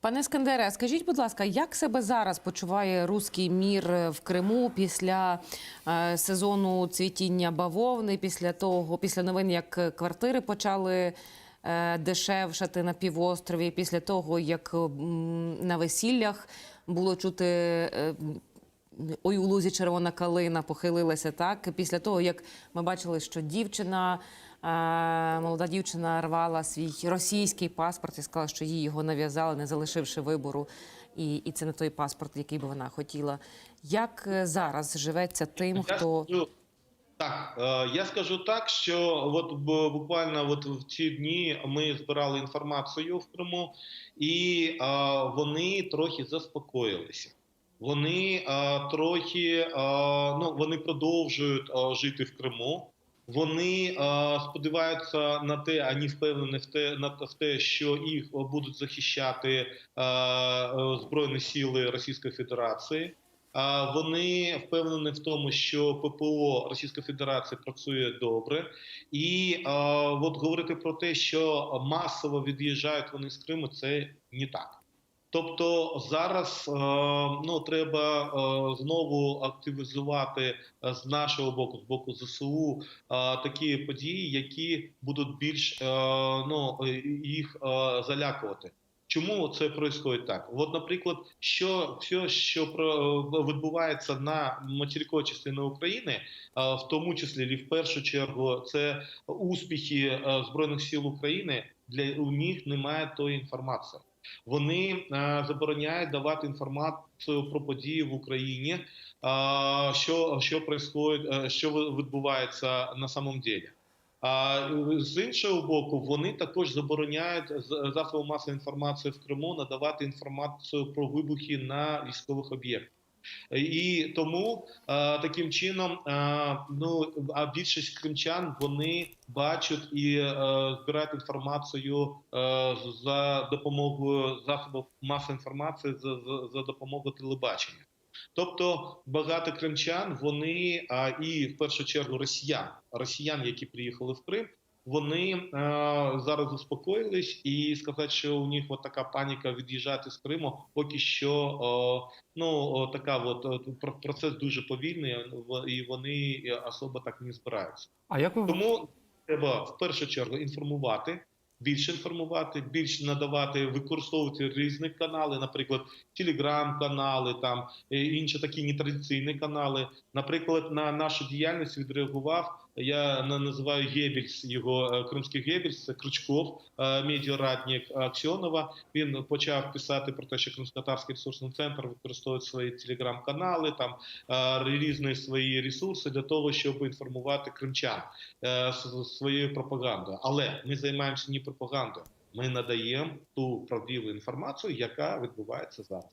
Пане Скандере, скажіть, будь ласка, як себе зараз почуває руський мір в Криму після е, сезону цвітіння бавовни, після того, після новин, як квартири почали е, дешевшати на півострові, після того, як на весіллях було чути. е, Ой, у лузі червона калина похилилася так. Після того, як ми бачили, що дівчина, молода дівчина рвала свій російський паспорт і сказала, що їй його нав'язали, не залишивши вибору, і, і це не той паспорт, який би вона хотіла. Як е, зараз живеться тим, хто так, е, я скажу так, що от буквально от в ці дні ми збирали інформацію в Криму, і е, вони трохи заспокоїлися. Вони е, трохи е, ну вони продовжують е, жити в Криму. Вони е, сподіваються на те, ані впевнені в те, на в те, що їх будуть захищати е, е, збройні сили Російської Федерації. А Вони впевнені в тому, що ППО Російської Федерації працює добре, і а, от говорити про те, що масово від'їжджають вони з Криму, це не так. Тобто зараз е, ну треба е, знову активізувати е, з нашого боку, з боку ЗСУ, такі події, які будуть більш ну їх залякувати. Чому це відбувається так? От, наприклад, що все, що відбувається на материковій частині України, в тому числі і в першу чергу, це успіхи збройних сил України. Для у них немає тої інформації. Вони е, забороняють давати інформацію про події в Україні, е, що що происходить, е, що відбувається на самом ділі. А з іншого боку, вони також забороняють з- засобам масової інформації в Криму надавати інформацію про вибухи на військових об'єктах. І тому е, таким чином, е, ну а більшість кримчан вони бачать і е, збирають інформацію за допомогою засобів масової інформації за допомогою телебачення. Тобто багато кримчан, вони а, і в першу чергу росіян, росіян, які приїхали в Крим, вони е, зараз заспокоїлись і сказати, що у них от така паніка від'їжджати з Криму, поки що о, ну така от про- процес дуже повільний, і вони особо так не збираються. А як ви Тому треба в першу чергу інформувати. Більше інформувати, більше надавати, використовувати різні канали, наприклад, телеграм-канали, там е, інші такі нетрадиційні канали. Наприклад, на нашу діяльність відреагував. Я на- називаю Гебельс, його е, кримський Гебельс, це Крючков, е, медіарадник Аксьонова. Він почав писати про те, що Кримськотарський ресурсний центр використовує свої телеграм-канали, там е, різні свої ресурси для того, щоб інформувати кримчан своєю пропагандою. Але ми займаємося не пропагандою. Ми надаємо ту правдиву інформацію, яка відбувається зараз.